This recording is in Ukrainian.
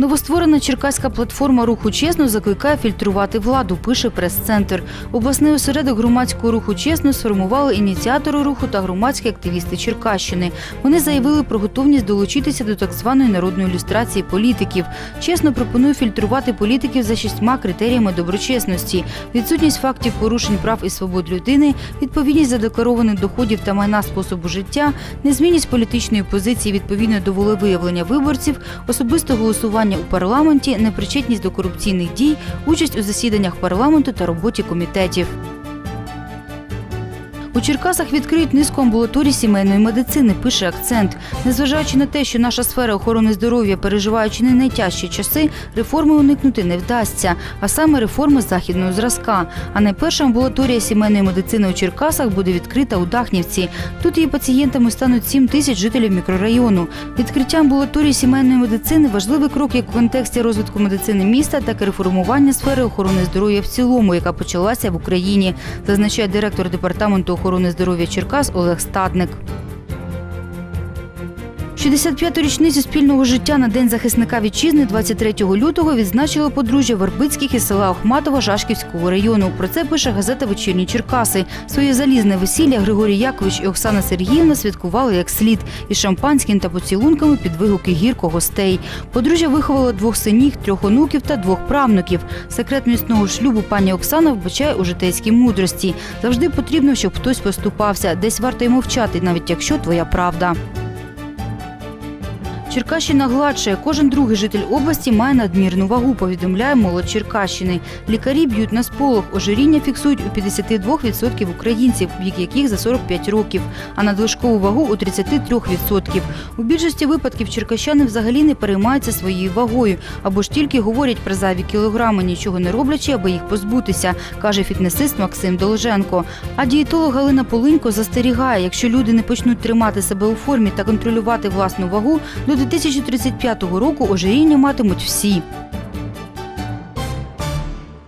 Новостворена черкаська платформа руху чесно закликає фільтрувати владу, пише прес-центр. Обласний осередок громадського руху чесно сформували ініціатори руху та громадські активісти Черкащини. Вони заявили про готовність долучитися до так званої народної ілюстрації політиків. Чесно пропонує фільтрувати політиків за шістьма критеріями доброчесності: відсутність фактів порушень прав і свобод людини, відповідність задекларованих доходів та майна способу життя, незмінність політичної позиції відповідно до волевиявлення виборців, особисте голосування у парламенті, непричетність до корупційних дій, участь у засіданнях парламенту та роботі комітетів. У Черкасах відкриють низку амбулаторій сімейної медицини, пише акцент. Незважаючи на те, що наша сфера охорони здоров'я переживає чи не найтяжчі часи, реформи уникнути не вдасться, а саме реформи західного зразка. А найперша амбулаторія сімейної медицини у Черкасах буде відкрита у Дахнівці. Тут її пацієнтами стануть 7 тисяч жителів мікрорайону. Відкриття амбулаторії сімейної медицини важливий крок як в контексті розвитку медицини міста, так і реформування сфери охорони здоров'я в цілому, яка почалася в Україні, зазначає директор департаменту охорони здоров'я Черкас Олег Стадник. 65-ту річницю спільного життя на День захисника вітчизни 23 лютого відзначили подружжя Вербицьких із села Охматова Жашківського району. Про це пише газета Вечірні Черкаси. Своє залізне весілля Григорій Якович і Оксана Сергіївна святкували як слід із шампанським та поцілунками під вигуки гірко гостей. Подружжя виховало двох синів, трьох онуків та двох правнуків. Секрет міцного шлюбу пані Оксана вбачає у житейській мудрості. Завжди потрібно, щоб хтось поступався. Десь варто й мовчати, навіть якщо твоя правда. Черкащина гладшає. Кожен другий житель області має надмірну вагу, повідомляє молодь Черкащини. Лікарі б'ють на сполох. Ожиріння фіксують у 52% українців, вік яких за 45 років, а надлишкову вагу у 33%. У більшості випадків черкащани взагалі не переймаються своєю вагою або ж тільки говорять про зайві кілограми, нічого не роблячи, аби їх позбутися, каже фітнесист Максим Долженко. А дієтолог Галина Полинько застерігає, якщо люди не почнуть тримати себе у формі та контролювати власну вагу, до 2035 року ожиріння матимуть всі.